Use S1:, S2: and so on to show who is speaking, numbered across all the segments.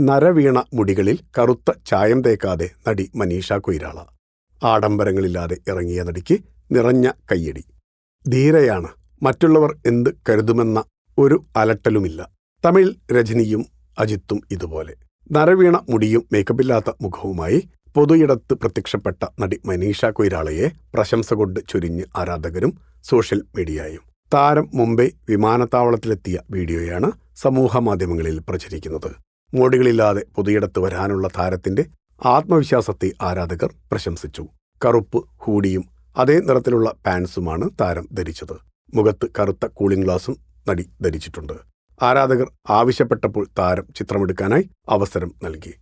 S1: നരവീണ മുടികളിൽ കറുത്ത ചായം തേക്കാതെ നടി മനീഷ കൊയ്രാള. ആഡംബരങ്ങളില്ലാതെ ഇറങ്ങിയ നടിക്ക് നിറഞ്ഞ കയ്യടി. ധീരയാണ്. മറ്റുള്ളവർ എന്ത് കരുതുമെന്ന ഒരു അലട്ടലുമില്ല. തമിഴ് രജനിയും അജിത്തും ഇതുപോലെ. നരവീണ മുടിയും മേക്കപ്പില്ലാത്ത മുഖവുമായി പൊതുയിടത്ത് പ്രത്യക്ഷപ്പെട്ട നടി മനീഷ കൊയ്രാളയെ പ്രശംസ കൊണ്ട് ചൊരിഞ്ഞ് ആരാധകരും സോഷ്യൽ മീഡിയയും. താരം മുംബൈ വിമാനത്താവളത്തിലെത്തിയ വീഡിയോയാണ് സമൂഹമാധ്യമങ്ങളിൽ പ്രചരിക്കുന്നത്. മോടികളില്ലാതെ പൊതുയിടത്ത് വരാനുള്ള താരത്തിന്റെ ആത്മവിശ്വാസത്തെ ആരാധകർ പ്രശംസിച്ചു. കറുപ്പ് ഹൂഡിയും അതേ നിറത്തിലുള്ള പാൻസുമാണ് താരം ധരിച്ചത്. മുഖത്ത് കറുത്ത കൂളിംഗ് ഗ്ലാസും നടി ധരിച്ചിട്ടുണ്ട്. ആരാധകർ ആവശ്യപ്പെട്ടപ്പോൾ താരം ചിത്രമെടുക്കാനായി അവസരം നൽകി.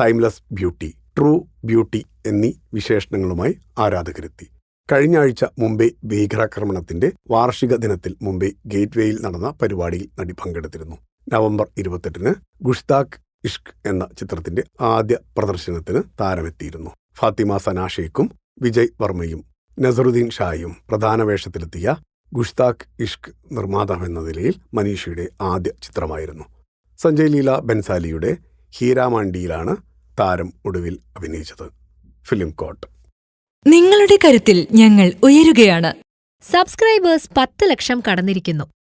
S1: ടൈംലെസ് ബ്യൂട്ടി ട്രൂ ബ്യൂട്ടി എന്നീ വിശേഷണങ്ങളുമായി ആരാധകരെത്തി. കഴിഞ്ഞ ആഴ്ച മുംബൈ ഭീകരാക്രമണത്തിന്റെ വാർഷിക ദിനത്തിൽ മുംബൈ ഗേറ്റ്വേയിൽ നടന്ന പരിപാടിയിൽ നടി പങ്കെടുത്തിരുന്നു. നവംബർ ഇരുപത്തെട്ടിന് ഗുഷ്താഖ് ഇഷ്ക് എന്ന ചിത്രത്തിന്റെ ആദ്യ പ്രദർശനത്തിന് താരമെത്തിയിരുന്നു. ഫാത്തിമ സന ഷെയ്ഖും വിജയ് വർമ്മയും നസറുദ്ദീൻ ഷായും പ്രധാന വേഷത്തിലെത്തിയ ഗുഷ്താഖ് ഇഷ്ക് നിർമ്മാതാവെന്ന നിലയിൽ മനീഷയുടെ ആദ്യ ചിത്രമായിരുന്നു. സഞ്ജയ് ലീല ബൻസാലിയുടെ ഹീരാമാണ്ടിയിലാണ് താരം ഒടുവിൽ അഭിനയിച്ചത്. ഫിലിം കോട്ട്.
S2: നിങ്ങളുടെ കരുത്തിൽ ഞങ്ങൾ ഉയരുകയാണ്.
S3: സബ്സ്ക്രൈബേഴ്സ് പത്ത് ലക്ഷം കടന്നിരിക്കുന്നു.